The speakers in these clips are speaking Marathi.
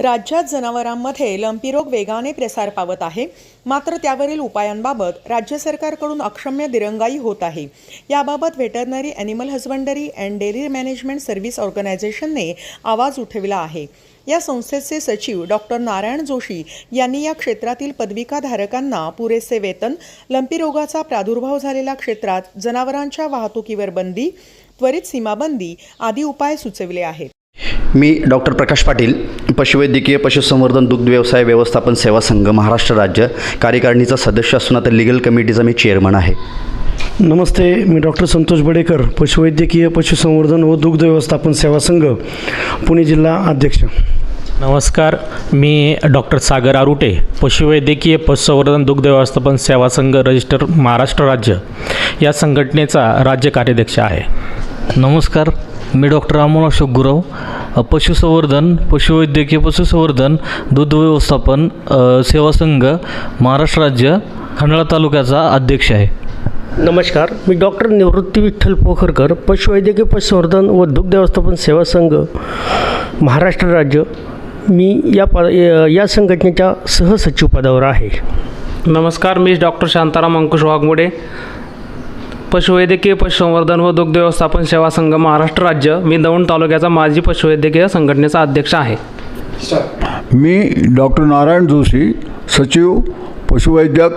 राज्यात जनावरांमध्ये लंपी रोग वेगाने प्रसार पावत आहे. मात्र त्यावरील उपायांबाबत राज्य सरकारकडून अक्षम्य दिरंगाई होत आहे. याबाबत veterinary animal husbandry and dairy management service ऑर्गनायझेशनने आवाज उठविला आहे. या संस्थेचे सचिव डॉक्टर नारायण जोशी यांनी या क्षेत्रातील पदविकाधारकांना पुरेसे वेतन लंपी रोगाचा प्रादुर्भाव झालेल्या क्षेत्रात जनावरांच्या वाहतुकीवर बंदी त्वरित सीमाबंदी आदी उपाय सुचविले आहेत. मी डॉक्टर प्रकाश पाटील पशुवैद्यकीय पशुसंवर्धन दुग्ध व्यवसाय व्यवस्थापन सेवा संघ महाराष्ट्र राज्य. कार्यकारिणीचा सदस्य असून आता लिगल कमिटीचा मी चेअरमन आहे. नमस्ते मी डॉक्टर संतोष बडेकर पशुवैद्यकीय पशुसंवर्धन व दुग्ध व्यवस्थापन सेवा संघ पुणे जिल्हा अध्यक्ष. नमस्कार मी डॉक्टर सागर आरुटे पशुवैद्यकीय पशुसंवर्धन दुग्ध व्यवस्थापन सेवा संघ रजिस्टर महाराष्ट्र राज्य. या संघटनेचा राज्य कार्याध्यक्ष आहे. नमस्कार मी डॉक्टर अमोल अशोक गुरव पशुसंवर्धन पशुवैद्यकीय पशुसंवर्धन दूध व्यवस्थापन सेवा संघ महाराष्ट्र राज्य खंडाळा तालुक्याचा अध्यक्ष आहे. नमस्कार मी डॉक्टर निवृत्ती विठ्ठल पोखरकर पशुवैद्यकीय पशुसंवर्धन व दुग्ध व्यवस्थापन सेवा संघ महाराष्ट्र राज्य. मी या प या संघटनेच्या सहसचिव पदावर आहे. नमस्कार मी डॉक्टर शांताराम अंकुश वाघमोडे पशुवैद्यकीय पशुसंवर्धन व दुग्ध व्यवस्थापन सेवा संघ महाराष्ट्र राज्य मी दौंड तालुक्याचा माजी पशुवैद्यकीय संघटनेचा अध्यक्ष आहे. मी डॉक्टर नारायण जोशी सचिव पशुवैद्यक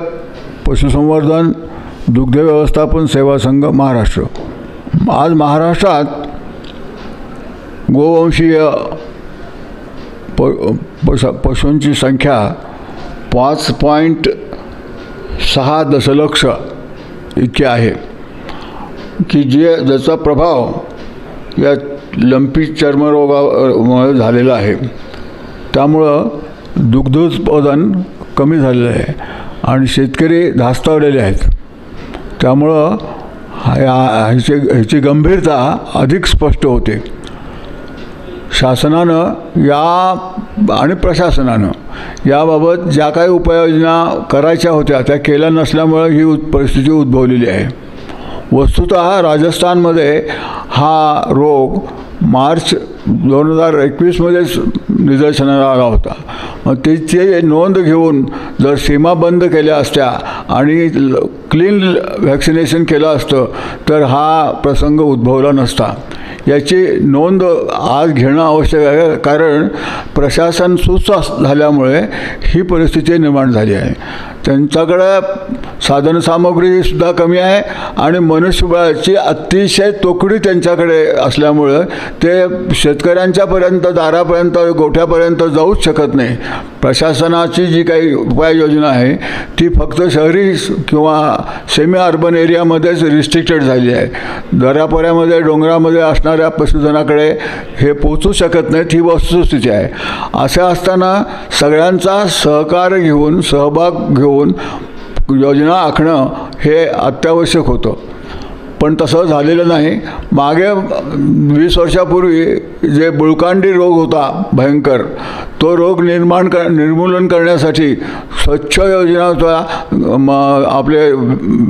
पशुसंवर्धन दुग्ध व्यवस्थापन सेवा संघ महाराष्ट्र. आज महाराष्ट्रात गोवंशीय प पश पशूंची संख्या पाच पॉईंट सहा दशलक्ष इतकी आहे. की जे ज्याचा प्रभाव या लंपी चर्मरोगामुळे झालेला आहे त्यामुळं दुग्धोत्पादन कमी झालेलं आहे आणि शेतकरी धास्तावलेले आहेत. त्यामुळं हा- या ह्याची ह्याची गंभीरता अधिक स्पष्ट होते. शासनानं या आणि प्रशासनानं याबाबत ज्या काही उपाययोजना करायच्या होत्या त्या केल्या नसल्यामुळं ही परिस्थिती उद्भवलेली आहे. वस्तुत राजस्थानमध्ये हा रोग मार्च दोन हजार एकवीसमध्येच निदर्शनाला आला होता. मग तिचे नोंद घेऊन जर सीमा बंद केल्या असत्या आणि क्लीन व्हॅक्सिनेशन केलं असतं तर हा प्रसंग उद्भवला नसता. याची नोंद आज घेणं आवश्यक आहे कारण प्रशासन सुस्त झाल्यामुळे ही परिस्थिती निर्माण झाली आहे. त्यांच्याकडं साधनसामग्रीसुद्धा कमी आहे आणि मनुष्यबळाची अतिशय तोकडी त्यांच्याकडे असल्यामुळं ते शेतकऱ्यांच्यापर्यंत दारापर्यंत गोठ्यापर्यंत जाऊच शकत नाही. प्रशासनाची जी काही उपाययोजना आहे ती फक्त शहरी किंवा सेमी अर्बन एरियामध्येच रिस्ट्रिक्टेड झाली आहे. दऱ्यापर्यामध्ये डोंगरामध्ये असणाऱ्या पशुधनाकडे हे पोचू शकत नाहीत ही वस्तुस्थिती आहे. असं असताना सगळ्यांचा सहकार घेऊन सहभाग घेऊन योजना आखणं हे अत्यावश्यक होतं. पण तसं झालेलं नाही. मागे वीस वर्षापूर्वी जे बुळकांडी रोग होता भयंकर तो रोग निर्माण कर निर्मूलन करण्यासाठी स्वच्छ योजना होत्या. म आपले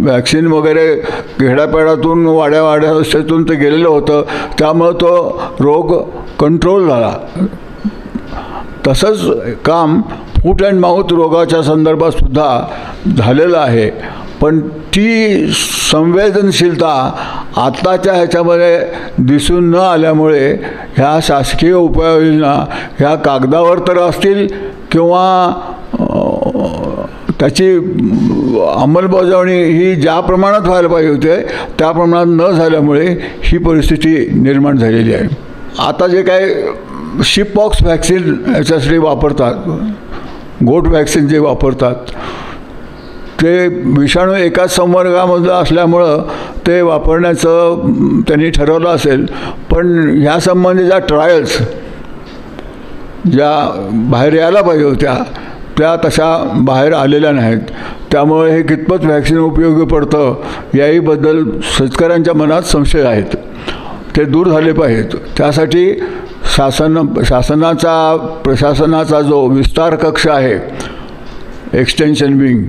वॅक्सिन वगैरे खेड्यापाड्यातून वाड्या वाड्यातून ते गेलेलं होतं. त्यामुळं तो रोग कंट्रोल झाला. तसंच काम फूट अँड माऊथ रोगाच्या संदर्भात सुद्धा झालेलं आहे. पण ती संवेदनशीलता आत्ताच्या ह्याच्यामध्ये दिसून न आल्यामुळे ह्या शासकीय उपाययोजना ह्या कागदावर तर असतील किंवा त्याची अंमलबजावणी ही ज्या प्रमाणात व्हायला पाहिजे होते त्या प्रमाणात न झाल्यामुळे ही परिस्थिती निर्माण झालेली आहे. आता जे काय शिपपॉक्स व्हॅक्सिन याच्यासाठी वापरतात गोट व्हॅक्सिन जे वापरतात ते विषाणू एकाच संवर्गामधलं असल्यामुळं ते वापरण्याचं त्यांनी ठरवलं असेल. पण ह्या संबंधीच्या ट्रायल्स ज्या बाहेर यायला पाहिजे होत्या त्या तशा बाहेर आलेल्या नाहीत. त्यामुळे हे कितपत व्हॅक्सिन उपयोगी पडतं याहीबद्दल शेतकऱ्यांच्या मनात संशय आहेत. ते दूर झाले पाहिजेत. त्यासाठी शासन शासनाचा प्रशासनाचा जो विस्तार कक्ष आहे एक्सटेन्शन विंग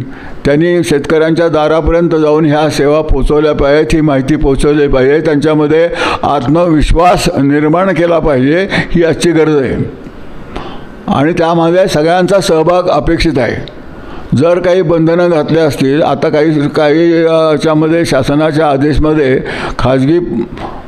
त्यांनी शेतकऱ्यांच्या दारापर्यंत जाऊन ह्या सेवा पोचवल्या पाहिजेत ही माहिती पोचवली पाहिजे. त्यांच्यामध्ये आत्मविश्वास निर्माण केला पाहिजे ही आजची गरज आहे. आणि त्यामध्ये सगळ्यांचा सहभाग अपेक्षित आहे. जर काही बंधनं घातले असतील आता काही काही याच्यामध्ये शासनाच्या आदेशमध्ये खाजगी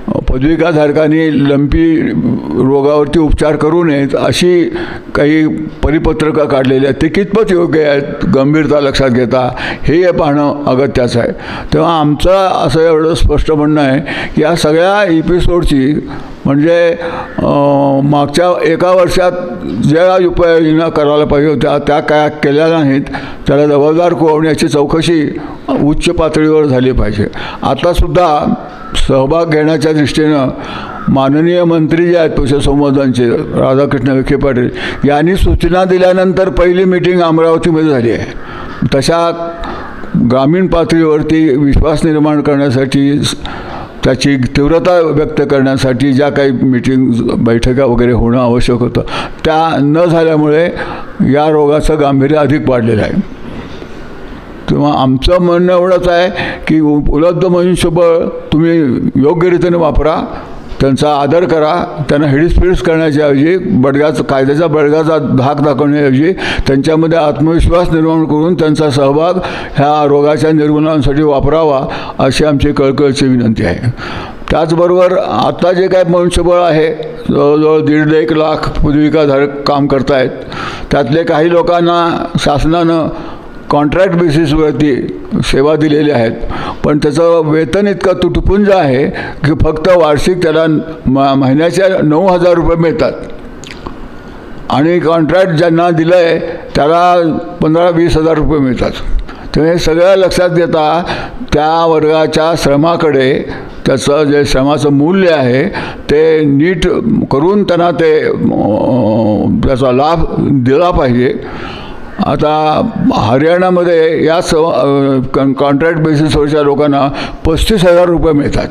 पदविकाधारकांनी लंपी रोगावरती उपचार करू नयेत अशी काही परिपत्रकं काढलेली आहेत. ते कितपत योग्य आहेत गंभीरता लक्षात घेता हे पाहणं अगत्याचं आहे. तेव्हा आमचं असं एवढं स्पष्ट म्हणणं आहे की या सगळ्या एपिसोडची म्हणजे मागच्या एका वर्षात ज्या उपाययोजना करायला पाहिजे होत्या त्या काय केल्या नाहीत त्याला जबाबदार कोण याची चौकशी उच्च पातळीवर झाली पाहिजे. आतासुद्धा सहभाग घेण्याच्या दृष्टीनं माननीय मंत्री जे आहेत पशुसंवर्धनचे राधाकृष्ण विखे पाटील यांनी सूचना दिल्यानंतर पहिली मिटिंग अमरावतीमध्ये झाली आहे. तशा ग्रामीण पातळीवरती विश्वास निर्माण करण्यासाठी त्याची तीव्रता व्यक्त करण्यासाठी ज्या काही मीटिंग बैठका वगैरे होणं आवश्यक होतं त्या न झाल्यामुळे या रोगाचं गांभीर्य अधिक वाढलेलं आहे. तेव्हा आमचं म्हणणं एवढंच आहे की उपलब्ध मनुष्यबळ तुम्ही योग्यरीतीने वापरा त्यांचा आदर करा त्यांना हिडीसपिडीस करण्याच्याऐवजी बडग्याचा बडगाचा कायद्याचा बडगाचा धाक दाखवण्याऐवजी त्यांच्यामध्ये आत्मविश्वास निर्माण करून त्यांचा सहभाग ह्या रोगाच्या निर्मूलनासाठी वापरावा अशी आमची कळकळची विनंती आहे. त्याचबरोबर आत्ता जे काय मनुष्यबळ आहे जवळजवळ दीड एक लाख पदविकाधारक काम करतायत. त्यातले काही लोकांना शासनानं कॉन्ट्रॅक्ट बेसिसवरती सेवा दिलेल्या आहेत. पण त्याचं वेतन इतकं तुटपुंज आहे की फक्त वार्षिक त्याला म महिन्याच्या नऊ हजार रुपये मिळतात. आणि कॉन्ट्रॅक्ट ज्यांना दिलं आहे त्याला पंधरा वीस हजार रुपये मिळतात. तर हे सगळं लक्षात घेता त्या वर्गाच्या श्रमाकडे त्याचं जे श्रमाचं मूल्य आहे ते नीट करून त्यांना ते त्याचा लाभ दिला पाहिजे. आता हरियाणामध्ये या स कॉन्ट्रॅक्ट बेसिसवरच्या लोकांना पस्तीस हजार रुपये मिळतात.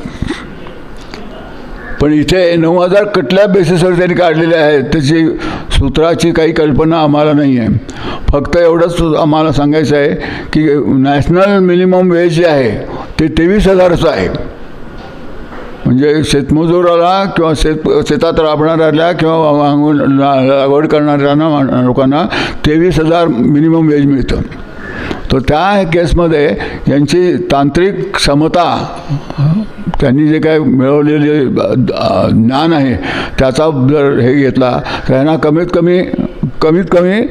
पण इथे नऊ हजार कुठल्या बेसिसवर त्यांनी काढलेले आहेत त्याची सूत्राची काही कल्पना आम्हाला नाही आहे फक्त एवढंच आम्हाला सांगायचं आहे की नॅशनल मिनिमम वेज जे आहे ते तेवीस हजारचं आहे. म्हणजे शेतमजुराला किंवा शेत शेतात राबणाऱ्याला किंवा वांगून लागवड करणाऱ्यांना मा- लोकांना तेवीस हजार मिनिमम वेज मिळतं. तर त्या केसमध्ये यांची तांत्रिक क्षमता त्यांनी जे काय मिळवलेले ज्ञान आहे त्याचा जर हे घेतला तर यांना कमीत कमी कमीत कमी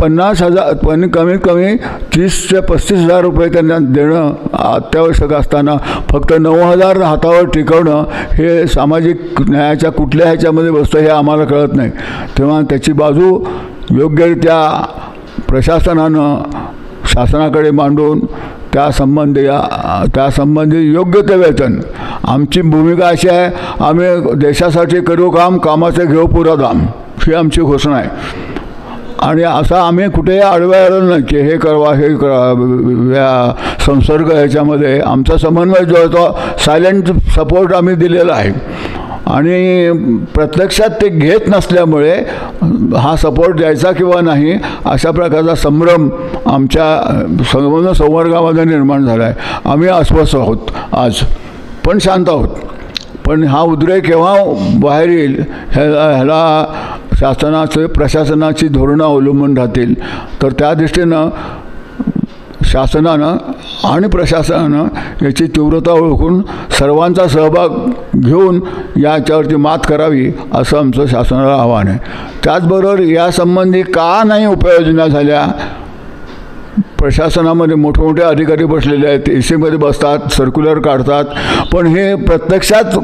पन्नास हजार पण कमीत कमी तीस ते पस्तीस हजार रुपये त्यांना देणं अत्यावश्यक असताना फक्त नऊ हजार हातावर टिकवणं हे सामाजिक न्यायाच्या कुठल्या ह्याच्यामध्ये बसतं हे आम्हाला कळत नाही. तेव्हा त्याची बाजू योग्यरित्या प्रशासनानं शासनाकडे मांडून त्यासंबंधी त्यासंबंधी योग्य ते वेतन. आमची भूमिका अशी आहे आम्ही देशासाठी करू काम कामाचे घेऊ पुरा दाम ही आमची घोषणा आहे. आणि असं आम्ही कुठेही आडव्या आलो नाही की हे करवा हे करा या संसर्ग ह्याच्यामध्ये आमचा समन्वय जो आहे तो सायलेंट सपोर्ट आम्ही दिलेला आहे. आणि प्रत्यक्षात ते घेत नसल्यामुळे हा सपोर्ट द्यायचा किंवा नाही अशा प्रकारचा संभ्रम आमच्या संबंध संवर्गामध्ये निर्माण झाला आहे आम्ही अस्वस्थ आहोत आज पण शांत आहोत. पण हा उद्रेक केव्हा बाहेर येईल ह्याला ह्याला शासनाचे प्रशासनाची धोरणं अवलंबून राहतील. तर त्या दृष्टीनं शासनानं आणि प्रशासनानं याची तीव्रता ओळखून सर्वांचा सहभाग घेऊन याच्यावरती मात करावी असं आमचं शासनाला आव्हान आहे. त्याचबरोबर यासंबंधी का नाही उपाययोजना झाल्या? प्रशासनामध्ये मोठमोठे अधिकारी बसलेले आहेत ए सीमध्ये बसतात सर्क्युलर काढतात पण हे प्रत्यक्षात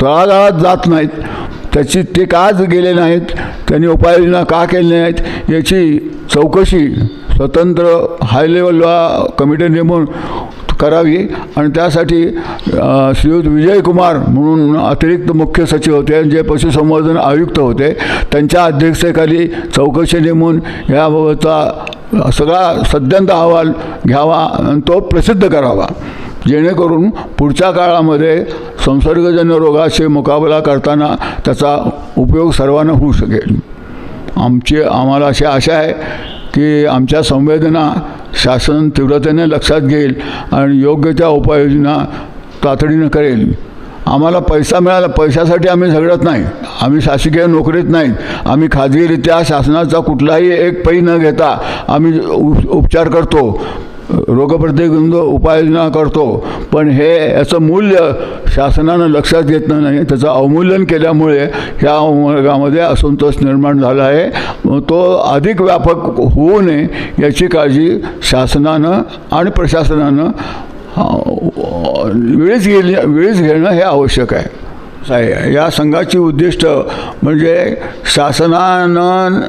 तळागाळात जात नाहीत. त्याची ते का गेले नाहीत? त्यांनी उपाययोजना का केल्या नाहीत? याची चौकशी स्वतंत्र हाय लेवलला कमिटी नेमून करावी आणि त्यासाठी श्रीयुत विजयकुमार म्हणून अतिरिक्त मुख्य सचिव होते जे पशुसंवर्धन आयुक्त होते त्यांच्या अध्यक्षतेखाली चौकशी नेमून याबाबतचा सगळा सद्यंत अहवाल घ्यावा आणि तो प्रसिद्ध करावा. जेणेकरून पुढच्या काळामध्ये संसर्गजन्य रोगाशी मुकाबला करताना त्याचा उपयोग सर्वांना होऊ शकेल. आमची आम्हाला अशी आशा आहे की आमच्या संवेदना शासन तीव्रतेने लक्षात घेईल आणि योग्य त्या उपाययोजना तातडीनं करेल. आम्हाला पैसा मिळाला पैशासाठी आम्ही झगडत नाही. आम्ही शासकीय नोकरीत नाही आम्ही खाजगीरित्या शासनाचा कुठलाही एक पै न घेता आम्ही उप उपचार करतो. रोगप्रतिबंध उपाययोजना करतो. पण हे याचं मूल्य शासनानं लक्षात घेतलं नाही. त्याचं अवमूल्यन केल्यामुळे ह्या वर्गामध्ये असंतोष निर्माण झाला आहे. मग तो अधिक व्यापक होऊ नये याची काळजी शासनानं आणि प्रशासनानं वेळीच घेणे वेळीच घेणं हे आवश्यक आहे. आहे या संघाची उद्दिष्ट म्हणजे शासनानं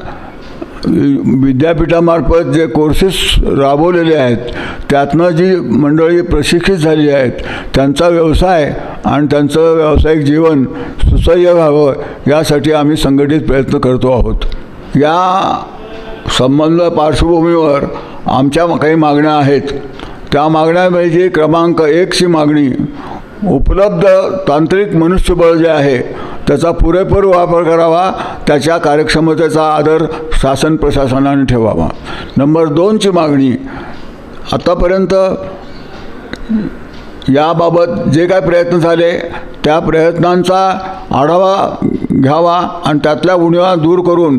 विद्यापीठामार्फत जे कोर्सेस राबवलेले आहेत त्यातनं जी मंडळी प्रशिक्षित झाली आहेत त्यांचा व्यवसाय आणि त्यांचं व्यावसायिक जीवन सुसह्य व्हावं यासाठी आम्ही संघटित प्रयत्न करतो आहोत. या संबंध पार्श्वभूमीवर आमच्या काही मागण्या आहेत. त्या मागण्यापैकी क्रमांक एकची मागणी उपलब्ध तांत्रिक मनुष्यबळ जे आहे त्याचा पुरेपूर वापर करावा त्याच्या कार्यक्षमतेचा आदर शासन प्रशासनाने ठेवावा. नंबर दोनची मागणी आतापर्यंत याबाबत जे काय प्रयत्न झाले त्या प्रयत्नांचा आढावा घ्यावा आणि त्यातल्या उणीवा दूर करून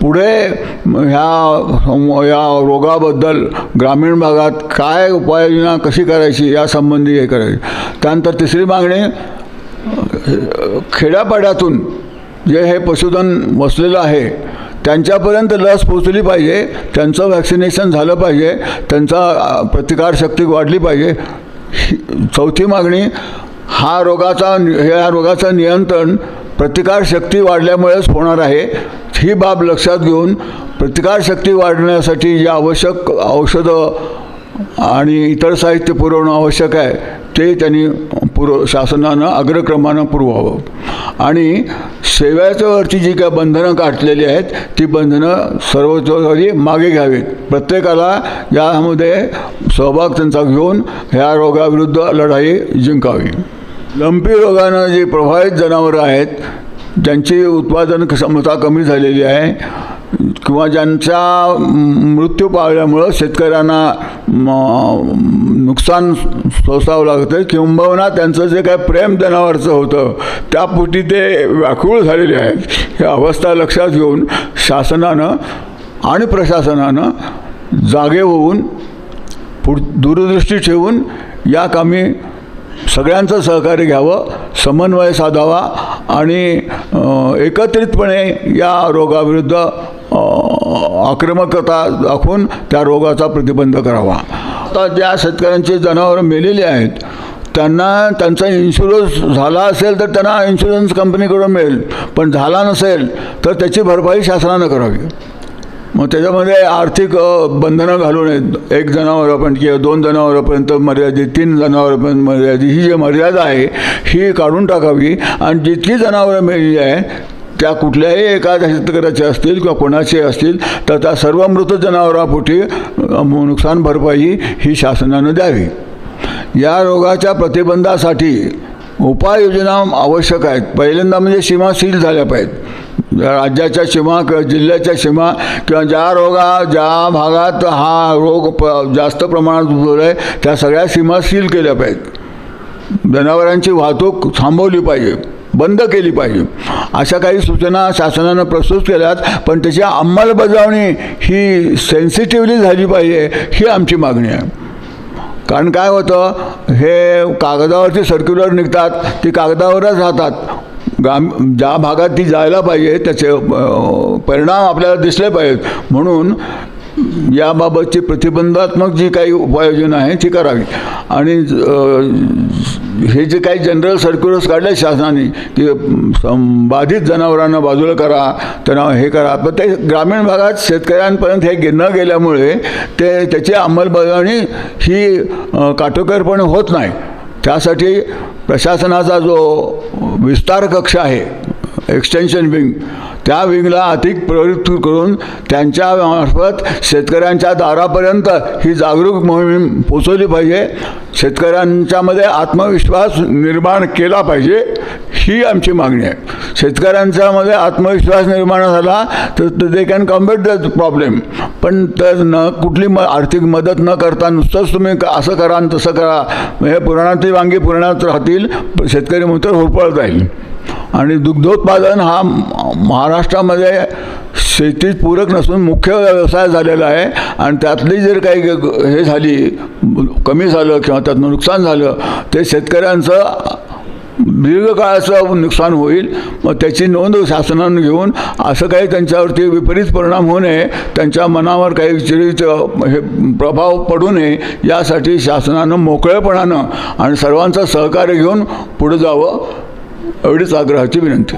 पुढे ह्या या रोगाबद्दल ग्रामीण भागात काय उपाययोजना कशी करायची यासंबंधी हे करायची. त्यानंतर तिसरी मागणी खेड्यापाड्यातून जे हे पशुधन वसलेलं आहे त्यांच्यापर्यंत लस पोचली पाहिजे त्यांचं व्हॅक्सिनेशन झालं पाहिजे त्यांचा प्रतिकारशक्ती वाढली पाहिजे. चौथी मागणी हा रोगाचा ह्या रोगाचं नियंत्रण प्रतिकारशक्ती वाढल्यामुळेच होणार आहे. ही बाब लक्षात घेऊन प्रतिकारशक्ती वाढण्यासाठी जे आवश्यक औषधं आणि इतर साहित्य पुरवणं आवश्यक आहे ते त्यांनी पुरव शासनानं अग्रक्रमानं पुरवावं. आणि सेव्याच्यावरची जी काय बंधनं काढलेली आहेत ती बंधनं सर्वतोपरी मागे घ्यावीत. प्रत्येकाला यामध्ये सहभाग त्यांचा घेऊन ह्या रोगाविरुद्ध लढाई जिंकावी. लंपी रोगानं जी प्रभावित जनावरं आहेत ज्यांची उत्पादन क्षमता कमी झालेली आहे किंवा ज्यांच्या मृत्यू पावल्यामुळं शेतकऱ्यांना नुकसान सोसावं लागतं किंबहुना त्यांचं जे काय प्रेम जनावरचं होतं त्यापोटी ते व्याकुळ झालेले आहेत. ही अवस्था लक्षात घेऊन शासनानं आणि प्रशासनानं जागे होऊन पुढ दूरदृष्टी ठेवून या कामी सगळ्यांचं सहकार्य घ्यावं समन्वय साधावा आणि एकत्रितपणे या रोगाविरुद्ध आक्रमकता दाखवून त्या रोगाचा प्रतिबंध करावा. आता ज्या शेतकऱ्यांची जनावरं मेलेली आहेत त्यांना त्यांचा इन्शुरन्स झाला असेल तर त्यांना इन्शुरन्स कंपनीकडून मिळेल. पण झाला नसेल तर त्याची भरपाई शासनानं करावी. मग त्याच्यामध्ये आर्थिक बंधनं घालून एक जनावरापर्यंत किंवा दोन जनावरापर्यंत मर्यादित तीन जनावरापर्यंत मर्यादित ही जी मर्यादा आहे ही काढून टाकावी. आणि जितकी जनावरं मिळाली आहे त्या कुठल्याही एका शेतकऱ्याचे असतील किंवा कोणाचे असतील तर त्या सर्व मृत जनावरापोटी नुकसान भरपाई ही शासनानं द्यावी. या रोगाच्या प्रतिबंधासाठी उपाययोजना आवश्यक आहेत. पहिल्यांदा म्हणजे सीमा सील झाल्या पाहिजेत. राज्याच्या सीमा किंवा जिल्ह्याच्या सीमा किंवा ज्या रोगा ज्या भागात हा रोग प जास्त प्रमाणात उद्भवला आहे त्या सगळ्या सीमा सील केल्या पाहिजेत. जनावरांची वाहतूक थांबवली पाहिजे. बंद केली पाहिजे. अशा काही सूचना शासनानं प्रस्तुत केल्यात पण त्याची अंमलबजावणी ही सेन्सिटिव्हली झाली पाहिजे ही आमची मागणी आहे. कारण काय होतं? हे कागदावरती सर्क्युलर निघतात ती कागदावरच राहतात. ग्राम ज्या भागात ती जायला पाहिजे त्याचे परिणाम आपल्याला दिसले पाहिजेत. म्हणून याबाबतची प्रतिबंधात्मक जी काही उपाययोजना आहे ती करावी. आणि हे जे काही जनरल सर्क्युलर्स काढले शासनाने की सं- बाधित जनावरांना बाजूला करा त्यांना हे करा. पण ते ग्रामीण भागात शेतकऱ्यांपर्यंत हे न गेल्यामुळे ते त्याची अंमलबजावणी ही अ, होत नाही. त्यासाठी प्रशासनाचा जो विस्तार कक्ष आहे एक्सटेन्शन विंग त्या विंगला अधिक प्रवृत्त करून त्यांच्या मार्फत शेतकऱ्यांच्या दारापर्यंत ही जागरूक मोहीम पोचवली पाहिजे. शेतकऱ्यांच्यामध्ये आत्मविश्वास निर्माण केला पाहिजे ही आमची मागणी आहे. शेतकऱ्यांच्यामध्ये आत्मविश्वास निर्माण झाला तर they can combat the problem पण तर न कुठली म आर्थिक मदत न करता नुसतंच तुम्ही क- असं करा आणि तसं करा. म्हणजे हे पुराणातली वांगी पुराणात राहतील शेतकरी म्हणतो होरपळत जाईल आणि दुग्धोत्पादन हा महाराष्ट्रामध्ये शेतीत पूरक नसून मुख्य व्यवसाय झालेला आहे. आणि त्यातली जर काही ग- हे झाली कमी झालं किंवा त्यातनं नुकसान झालं ते शेतकऱ्यांचं दीर्घकाळाचं नुकसान होईल. मग त्याची नोंद शासनानं घेऊन असं काही त्यांच्यावरती विपरीत परिणाम होऊ नये त्यांच्या मनावर काही विचलित हे प्रभाव पडू नये यासाठी शासनानं मोकळेपणानं आणि सर्वांचं सहकार्य घेऊन पुढं जावं. एवढीच आग्रहाची विनंती.